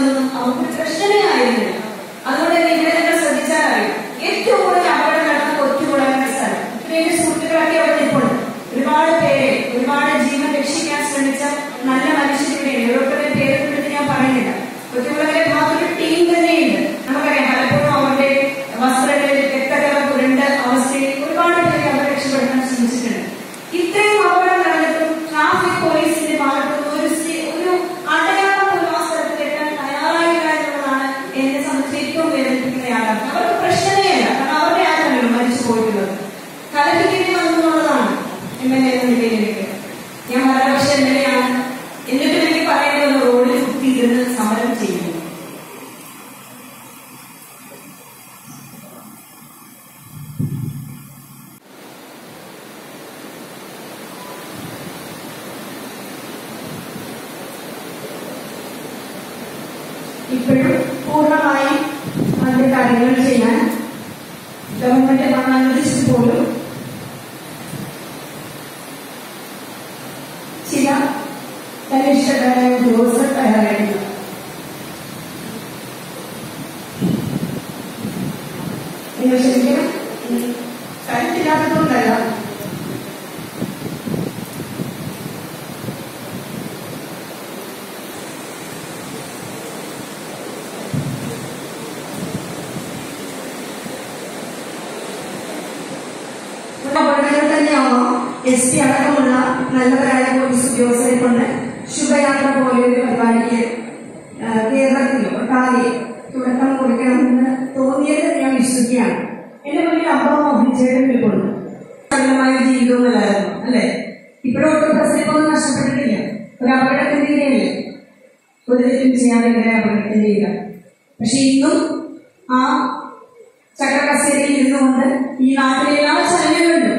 嗯。എം L ഞാൻ ഭരണപക്ഷ M L A ആണ് എന്നിട്ടും എനിക്ക് പറയേണ്ടത് റോഡിൽ സമരം ചെയ്യുന്നു. ഇപ്പോഴും പൂർണമായും അതിന്റെ കാര്യങ്ങൾ ചെയ്യാൻ ഗവൺമെന്റ് അനുവദിച്ചിട്ട് പോലും കനിഷ്ഠരായ ഉദ്യോഗസ്ഥർ തയ്യാറായിട്ടില്ല നിങ്ങൾ ശരിക്കും കരുത്തില്ലാത്തതുകൊണ്ടല്ല അപകടങ്ങൾ തന്നെയാവാം എസ് പി അടക്കമുള്ള നല്ലവരായ പോലീസ് ഉദ്യോഗസ്ഥരെ കൊണ്ട് ശുഭയാത്ര പോലെ ഒരു പരിപാടിക്ക് കേരളത്തിൽ ഒട്ടാകെ തുടക്കം കൊടുക്കണമെന്ന് തോന്നിയത് ഞാൻ വിശ്വസിക്കുകയാണ്. എന്റെ മുന്നിൽ അബ്ബാവ് മോഹിച്ചേട്ടൻ നിൽക്കുന്നു സകലമായ ജീവിതവുമല്ലായിരുന്നു അല്ലെ? ഇപ്പോഴും ഒട്ടും പ്രസരിപ്പൊന്നും നഷ്ടപ്പെട്ടിട്ടില്ല. ഒരു അപകടത്തിന്റെ ഇടയല്ലേ ഒരു തെറ്റും ചെയ്യാതെ ഇവരെ അപകടത്തിന്റെ ഇട പക്ഷെ ഇന്നും ആ ചക്രകസേരയിൽ ഇരുന്നുകൊണ്ട് ഈ നാട്ടിലെ എല്ലാ ചലനങ്ങളിലും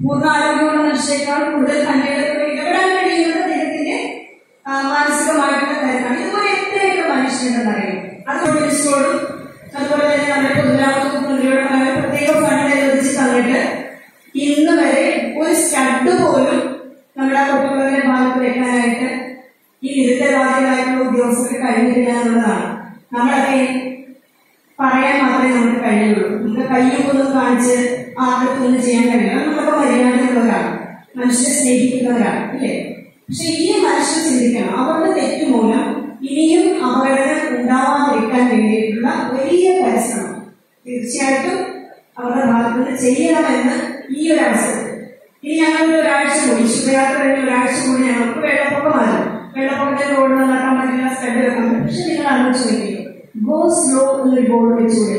പൂർണ ആരോഗ്യമുള്ള മനുഷ്യരെക്കാൾ കൂടുതൽ കണ്ണീടത്തോടെ മനുഷ്യരുണ്ടെന്നറിയാം അത് പോലീസിനോടും അതുപോലെ തന്നെ നമ്മുടെ പൊതുമരാമത്ത് മന്ത്രിയോടും അങ്ങനെ പ്രത്യേക ഫണ്ട് അനുവദിച്ച് തന്നിട്ട് ഇന്ന് വരെ ഒരു സ്റ്റഡ് പോലും നമ്മുടെ കുട്ടികളുടെ ഭാഗത്ത് വെക്കാനായിട്ട് ഈ നിരുത്തരവാദികളായിട്ടുള്ള ഉദ്യോഗസ്ഥർക്ക് കഴിഞ്ഞിട്ടില്ല എന്നുള്ളതാണ്. നമ്മളൊക്കെ പറയാൻ മാത്രമേ നമുക്ക് കഴിയുള്ളൂ നമുക്ക് കയ്യൊന്നും കാണിച്ച് ആർക്കൊന്നും ചെയ്യാൻ കഴിയില്ല. നമ്മളൊക്കെ മര്യാദയുള്ളവരാണ് മനുഷ്യരെ സ്നേഹിക്കുന്നവരാണ് അല്ലേ? പക്ഷെ ഈ മനുഷ്യർ ചിന്തിക്കണം. അവരുടെ തെറ്റ് മൂലം ഇനിയും അപകടങ്ങൾ ഉണ്ടാവാതിരിക്കാൻ വേണ്ടിയിട്ടുള്ള വലിയ പരിശ്രമം. തീർച്ചയായിട്ടും അവരുടെ ഭാഗത്തുനിന്ന് ചെയ്യണമെന്ന് ഈ ഒരു അവസരത്തിൽ ഇനി ഞങ്ങൾക്ക് ഒരാഴ്ച കൂടി ശുഭയാത്ര കഴിഞ്ഞ് ഒരാഴ്ച കൂടി ഞങ്ങൾക്ക് വെള്ളപ്പൊക്കമായിരുന്നു വെള്ളപ്പൊക്കത്തിന് റോഡ് നടക്കാൻ പറ്റില്ല സ്റ്റഡ് വെക്കാൻ പറ്റും പക്ഷെ നിങ്ങൾ ആലോചിച്ച് ഗോ സ്ലോ എന്നൊരു ബോർഡ് വെച്ചുകൂടെ